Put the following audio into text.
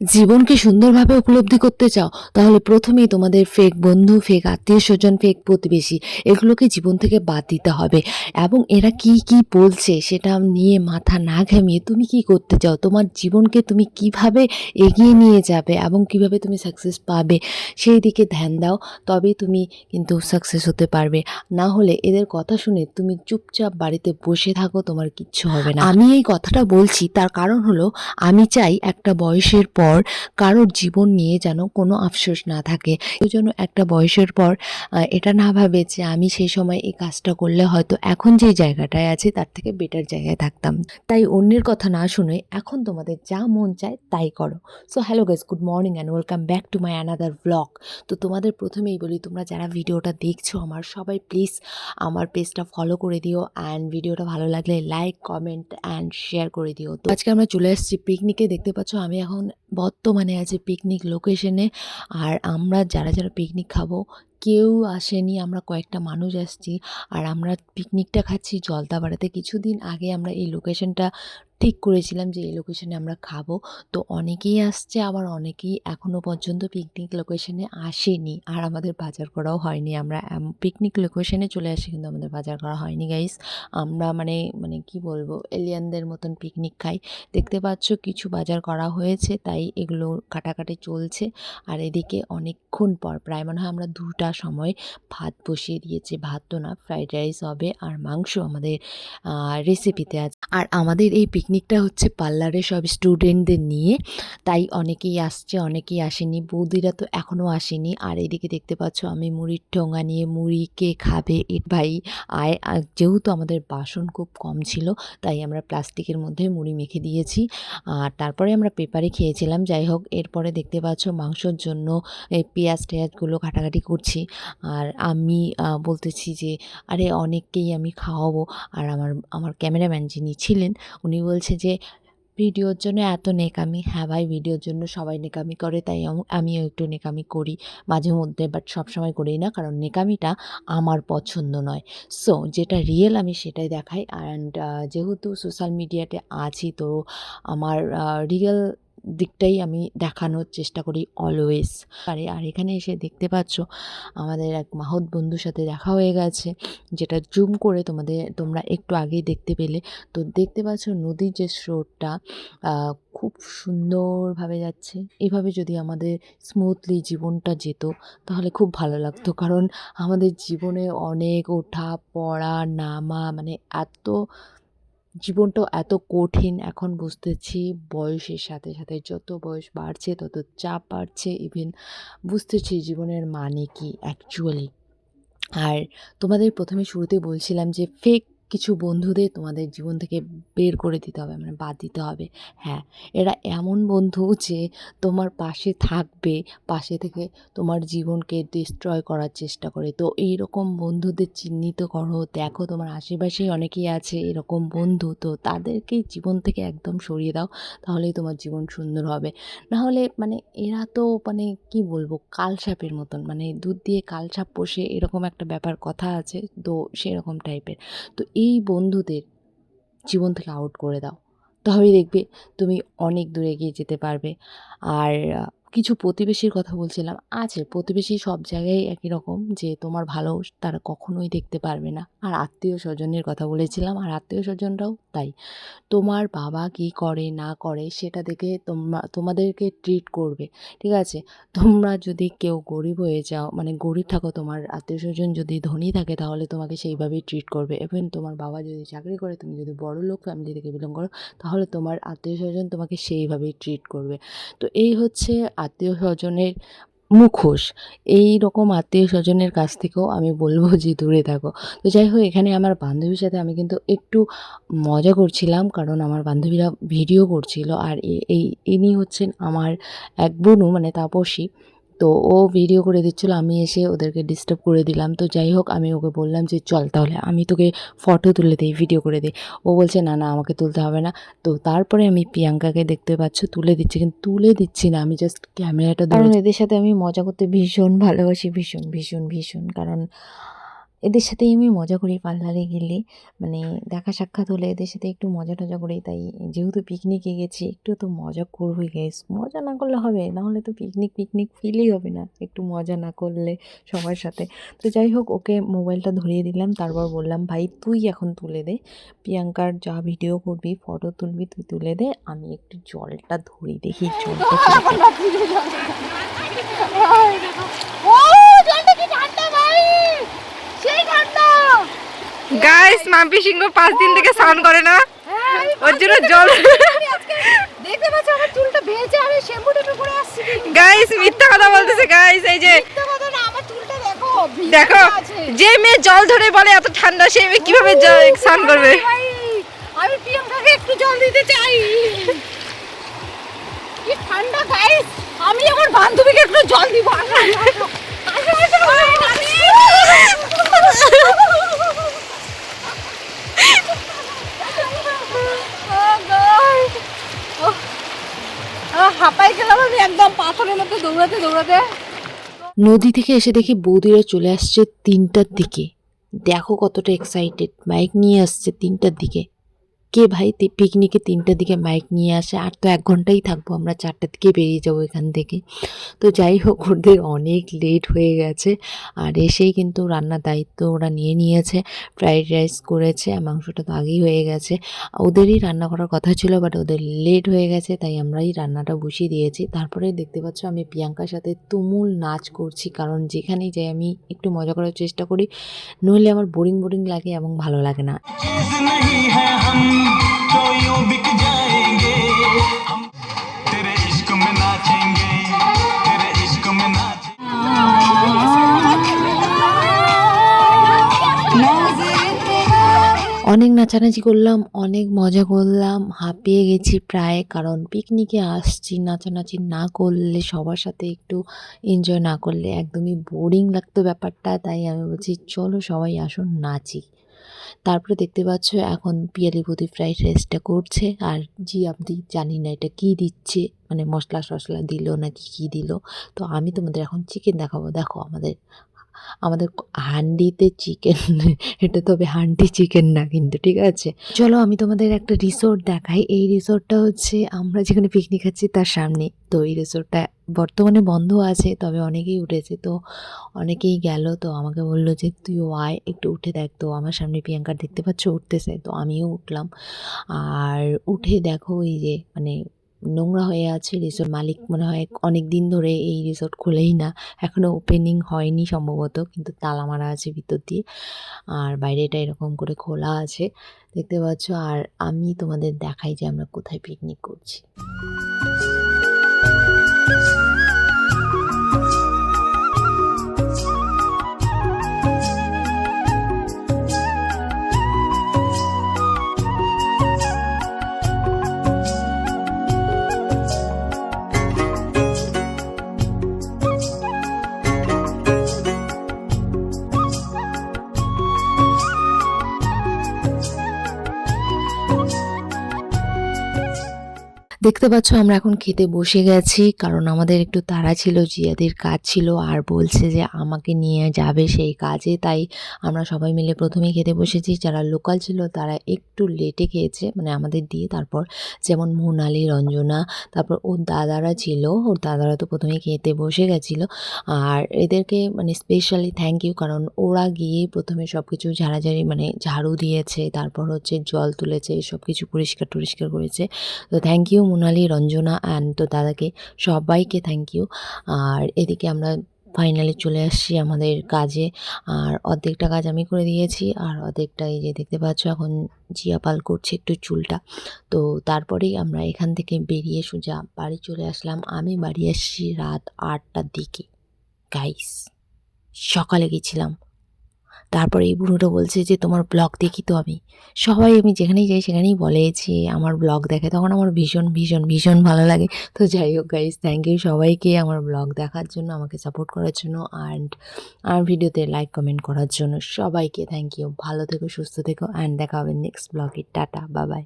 জীবনকে সুন্দরভাবে উপলব্ধি করতে চাও, তাহলে প্রথমেই তোমাদের ফেক বন্ধু, ফেক আত্মীয় স্বজন, ফেক প্রতিবেশী, এগুলোকে জীবন থেকে বাদ দিতে হবে। এবং এরা কি কি বলছে সেটা নিয়ে মাথা না ঘামিয়ে তুমি কি করতে চাও? তোমার জীবনকে তুমি কীভাবে এগিয়ে নিয়ে যাবে এবং কীভাবে তুমি সাকসেস পাবে, সেই দিকে ধ্যান দাও, তবেই তুমি কিন্তু সাকসেস হতে পারবে। না হলে এদের কথা শুনে তুমি চুপচাপ বাড়িতে বসে থাকো, তোমার কিচ্ছু হবে না। আমি এই কথাটা বলছি, তার কারণ হলো, আমি চাই একটা বয়সের পর কারোর জীবন নিয়ে যেন কোনো আফসোস না থাকে। ওই জন্য একটা বয়সের পর এটা না ভাবে যে আমি সেই সময় এই কাজটা করলে হয়তো এখন যে জায়গাটায় আছি তার থেকে বেটার জায়গায় থাকতাম। তাই অন্যের কথা না শুনে এখন তোমাদের যা মন চায় তাই করো। So hello guys good morning and welcome back to my another blog তো তোমাদের প্রথমেই বলি, তোমরা যারা ভিডিওটা দেখছ আমার, সবাই প্লিজ আমার পেজটা ফলো করে দিও অ্যান্ড ভিডিওটা ভালো লাগলে লাইক কমেন্ট অ্যান্ড শেয়ার করে দিও। তো আজকে আমরা চলে এসেছি পিকনিকে দেখতে পাচ্ছ আমি এখন বর্তমানে আছে পিকনিক লোকেশনে আর আমরা যারা যারা পিকনিক খাব, কেউ আসেনি, আমরা কয়েকটা মানুষ আসছি। আর আমরা পিকনিকটা খাচ্ছি জলদাপাড়াতে। কিছুদিন আগে আমরা এই লোকেশনটা ঠিক করেছিলাম যে, এই লোকেশনে আমরা খাব। তো অনেকেই আসছে, আবার অনেকেই এখনও পর্যন্ত পিকনিক লোকেশনে আসেনি। আর আমাদের বাজার করাও হয়নি। আমরা পিকনিক লোকেশনে চলে আসি, কিন্তু আমাদের বাজার করা হয়নি গাইস আমরা মানে মানে কি বলব এলিয়ানদের মতন পিকনিক খাই। দেখতে পাচ্ছ কিছু বাজার করা হয়েছে, তাই এগুলো কাটাকাটি চলছে। আর এদিকে অনেকক্ষণ পর, প্রায় মনে হয় আমরা দুটা সময় ভাত বসিয়ে দিয়েছি। ভাত তো না, ফ্রাইড রাইস হবে আর মাংস আমাদের রেসিপিতে আছে। আর আমাদের এই পিকনিকটা হচ্ছে পার্লারে সব স্টুডেন্টদের নিয়ে। তাই অনেকেই আসছে, অনেকেই আসেনি। বৌদিরা তো এখনও আসেনি। আর এদিকে দেখতে পাচ্ছ আমি মুড়ির ঠোঙা নিয়ে মুড়ি কে খাবে? এ ভাই, আয় যেহেতু আমাদের বাসন খুব কম ছিল, তাই আমরা প্লাস্টিকের মধ্যে মুড়ি মেখে দিয়েছি। আর তারপরে আমরা পেপারে খেয়েছিলাম। যাই হোক, এরপরে দেখতে পাচ্ছ মাংসর জন্য এই পেঁয়াজ টেয়াজগুলো কাটাকাটি করছি। আর আমি বলতেছি যে, আরে, অনেককেই আমি খাওয়াবো। আর আমার আমার ক্যামেরাম্যান যিনি ছিলেন, উনি বলছে যে, ভিডিওর জন্য এত নেকামি। হ্যাঁ ভাই, ভিডিওর জন্য সবাই নেকামি করে, তাই আমিও একটু নেকামি করি মাঝে মধ্যে বাট সবসময় করি না, কারণ নেকামিটা আমার পছন্দ নয়। সো যেটা রিয়েল আমি সেটাই দেখাই। অ্যান্ড যেহেতু সোশ্যাল মিডিয়াতে আছি, তো আমার রিয়েল দিকটাই আমি দেখানোর চেষ্টা করি অলওয়েজ আরে আর এখানে এসে দেখতে পাচ্ছ, আমাদের এক মাহত বন্ধুর সাথে দেখা হয়ে গেছে, যেটা জুম করে তোমাদের, তোমরা একটু আগেই দেখতে পেলে। তো দেখতে পাচ্ছ নদীর যে স্রোতটা খুব সুন্দরভাবে যাচ্ছে। এভাবে যদি আমাদের স্মুথলি জীবনটা যেত, তাহলে খুব ভালো লাগতো। কারণ আমাদের জীবনে অনেক ওঠা পড়া নামা মানে এত জীবনটাও এত কঠিন, এখন বুঝতেছি বয়সের সাথে সাথে যত বয়স বাড়ছে, তত চাপ বাড়ছে ইভেন বুঝতেছি জীবনের মানে কি অ্যাকচুয়ালি আর তোমাদের প্রথমে শুরুতে বলছিলাম যে ফেক কিছু বন্ধুদের তোমাদের জীবন থেকে বের করে দিতে হবে মানে বাদ দিতে হবে। হ্যাঁ এরা এমন বন্ধু যে তোমার পাশে থাকবে, পাশে থেকে তোমার জীবনকে ডিস্ট্রয় করার চেষ্টা করে। তো এই রকম বন্ধুদের চিহ্নিত করো, দেখো তোমার আশেপাশেই অনেকেই আছে এরকম বন্ধু, তো তাদেরকে জীবন থেকে একদম সরিয়ে দাও, তাহলেই তোমার জীবন সুন্দর হবে। না হলে মানে এরা তো মানে কি বলব কালসাপের মতন মানে দুধ দিয়ে কালসাপ পোষে এরকম একটা ব্যাপার কথা আছে, তো সেরকম টাইপের তো এই বন্ধুদের জীবন থেকে আউট করে দাও। তবেই দেখবে তুমি অনেক দূরে এগিয়ে যেতে পারবে। আর কিছু প্রতিবেশীর কথা বলছিলাম। আছে, প্রতিবেশী সব জায়গায় একই রকম যে তোমার ভালো তারা কখনোই দেখতে পারবে না। আর আত্মীয় স্বজনের কথা বলেছিলাম, আর আত্মীয় স্বজনরাও তাই। তোমার বাবা কি করে, না করে সেটা দেখে তোমরা, তোমাদেরকে ট্রিট করবে, ঠিক আছে? তোমরা যদি কেউ গরিব হয়ে যাও মানে গরিব থাকো তোমার, আত্মীয় স্বজন যদি ধনী থাকে তাহলে তোমাকে সেইভাবেই ট্রিট করবে। এবং তোমার বাবা যদি চাকরি করে, তুমি যদি বড় লোক ফ্যামিলি থেকে বিলং করো, তাহলে তোমার আত্মীয় স্বজন তোমাকে সেইভাবেই ট্রিট করবে। তো এই হচ্ছে আত্মীয় স্বজনের মুখোশ। এই রকম আত্মীয় স্বজনের কাছ থেকেও আমি বলব যে, দূরে থাকো। তো যাই হোক, এখানে আমার বান্ধবীর সাথে আমি কিন্তু একটু মজা করছিলাম, কারণ আমার বান্ধবীরা ভিডিও করছিল। আর এই, ইনি হচ্ছেন আমার এক বনু মানে তাপসী। তো ও ভিডিও করে দিচ্ছিল আমি এসে ওদেরকে ডিস্টার্ব করে দিলাম। তো যাই হোক আমি ওকে বললাম যে চল তাহলে আমি তোকে ফটো তুলে দিই ভিডিও করে দিই। ও বলছে না না আমাকে তুলতে হবে না। তো তারপরে আমি প্রিয়াঙ্কাকে দেখতে পাচ্ছ তুলে দিচ্ছি কিন্তু তুলে দিচ্ছি না আমি জাস্ট ক্যামেরাটা ধরুন এদের সাথে আমি মজা করতে ভীষণ ভালোবাসি ভীষণ ভীষণ ভীষণ। কারণ এদের সাথেই আমি মজা করি পার্লারে গেলে মানে দেখা সাক্ষাৎ হলে এদের সাথে একটু মজা টজা করি তাই যেহেতু পিকনিকে গেছি একটু তো মজা করবোই গেস মজা না করলে হবে নাহলে তো পিকনিক পিকনিক ফিলই হবে না একটু মজা না করলে সবার সাথে তো যাই হোক ওকে মোবাইলটা ধরিয়ে দিলাম তারপর বললাম ভাই তুই এখন তুলে দে প্রিয়াঙ্কার যা ভিডিও করবি ফটো তুলবি তুই তুলে দে আমি একটু জলটা ধরি দেখি জলটা কি ঠান্ডা ভাই সেই ঠান্ডা গাইস মাম্পি সিংহ পাঁচ দিন থেকে স্নান করে না? ওর জন্য জল দেখতে পাচ্ছ আমার চুলটা ভেজে আমি শ্যাম্পু টেম্পু করে আসছি গাইস মিথ্যা কথা বলতেছে গাইস এই যে দেখো। যে মেয়ে জল ধরে বলে এত ঠান্ডা সে মেয়ে কীভাবে স্নান করবে? আমি প্রিয়াঙ্কাকে একটু জল দিতে চাই। কি ঠান্ডা গাইস আমি আমার বান্ধবীকে একটু জল দিব আসো, আসো, আসো, আসো, Oh, God! Oh, আহ, হাঁপাই গেলাম আমি একদম পাথরের মধ্যে দৌড়াতে দৌড়াতে নদী থেকে এসে দেখি বৌদিরা চলে আসছে তিনটার দিকে। দেখো কতটা এক্সাইটেড বাইক নিয়ে আসছে তিনটার দিকে। কে ভাই পিকনিকে তিনটার দিকে মাইক নিয়ে আসে? আর তো এক ঘন্টাই থাকব, আমরা চারটার দিকে বেরিয়ে যাব এখান থেকে। তো যাই হোক, ওদের অনেক লেট হয়ে গেছে। আর এসেই কিন্তু রান্নার দায়িত্ব ওরা নিয়ে নিয়েছে। ফ্রাইড রাইস করেছে মাংসটা তো আগেই হয়ে গেছে। ওদেরই রান্না করার কথা ছিল বাট ওদের লেট হয়ে গেছে, তাই আমরাই রান্নাটা বসিয়ে দিয়েছি। তারপরে দেখতে পাচ্ছ, আমি প্রিয়াঙ্কার সাথে তুমুল নাচ করছি, কারণ যেখানেই যাই আমি একটু মজা করার চেষ্টা করি, নইলে আমার বোরিং বোরিং লাগে এবং ভালো লাগে না। অনেক নাচানাচি করলাম, অনেক মজা করলাম, হাঁপিয়ে গেছি প্রায়, কারণ পিকনিকে আসছি, নাচানাচি না করলে, সবার সাথে একটু এনজয় না করলে একদমই বোরিং লাগতো ব্যাপারটা, তাই আমি বলছি, চলো সবাই আসুন, নাচি। তারপরে দেখতে পাচ্ছ এখন পিয়ালি প্রতি ফ্রাইড রাইসটা করছে। আর জি, আপনি জানি না এটা কী দিচ্ছে? মানে মশলা টশলা দিল নাকি কি দিল? তো আমি তোমাদের এখন চিকেন দেখাবো। দেখো আমাদের আমাদের হান্ডিতে চিকেন এটা তবে হান্ডি চিকেন না কিন্তু, ঠিক আছে? চলো আমি তোমাদের একটা রিসোর্ট দেখাই। এই রিসোর্টটা হচ্ছে আমরা যেখানে পিকনিক খাচ্ছি তার সামনে। তো এই রিসোর্টটা বর্তমানে বন্ধ আছে, তবে অনেকেই উঠেছে। তো অনেকেই গেল, তো আমাকে বলল যে তুইও আয়, একটু উঠে দেখ। তো আমার সামনে প্রিয়াঙ্কার দেখতে পাচ্ছ, উঠতেছে। তো আমিও উঠলাম। আর উঠে দেখো এই যে মানে নোংরা হয়ে আছে রিসোর্ট মালিক, মনে হয় অনেক দিন ধরে এই রিসোর্ট খুলেই না। এখনও ওপেনিং হয়নি সম্ভবত, কিন্তু তালা মারা আছে ভিতর দিয়ে। আর বাইরেটা এরকম করে খোলা আছে, দেখতে পাচ্ছ। আর আমি তোমাদের দেখাই যে আমরা কোথায় পিকনিক করছি। Thank you. দেখতে পাচ্ছ, আমরা এখন খেতে বসে গেছি, কারণ আমাদের একটু তাড়া ছিল, জিয়াদের কাজ ছিল, আর বলছে যে আমাকে নিয়ে যাবে সেই কাজে, তাই আমরা সবাই মিলে প্রথমেই খেতে বসেছি। যারা লোকাল ছিল, তারা একটু লেটে খেয়েছে মানে আমাদের দিয়ে, তারপর যেমন মোনালি, রঞ্জনা, তারপর ওর দাদারা ছিল, ওর দাদারা তো প্রথমেই খেতে বসে গেছিল। আর এদেরকে মানে স্পেশালি থ্যাংক ইউ কারণ ওরা গিয়ে প্রথমে সব কিছু ঝাড়াঝাড়ি মানে ঝাড়ু দিয়েছে, তারপর হচ্ছে জল তুলেছে সব কিছু পরিষ্কার টরিষ্কার করেছে। তো thank you Monali Ranjana and তো দাদাকে সবাইকে থ্যাংক ইউ আর এদিকে আমরা ফাইনালি চলে আসছি আমাদের কাজে। আর অর্ধেকটা কাজ আমি করে দিয়েছি। আর অর্ধেকটা এই যে দেখতে পাচ্ছ এখন জিয়াপাল করছে একটু চুলটা। তো তারপরেই আমরা এখান থেকে বেরিয়ে সোজা বাড়ি চলে আসলাম। আমি বাড়ি আসছি রাত আটটার দিকে। গাইস সকালে গেছিলাম। তারপরে এই বুড়োটা বলছে যে, তোমার ব্লগ দেখি তো আমি। সবাই আমি যেখানেই যাই সেখানেই বলে যে, আমার ব্লগ দেখে। তখন আমার ভীষণ ভীষণ ভীষণ ভালো লাগে। তো যাই হোক গাইজ থ্যাংক ইউ সবাইকে আমার ব্লগ দেখার জন্য, আমাকে সাপোর্ট করার জন্য অ্যান্ড আমার ভিডিওতে লাইক কমেন্ট করার জন্য সবাইকে থ্যাংক ইউ ভালো থেকো, সুস্থ থেকো অ্যান্ড দেখা হবে নেক্সট ব্লগে টাটা বাবাই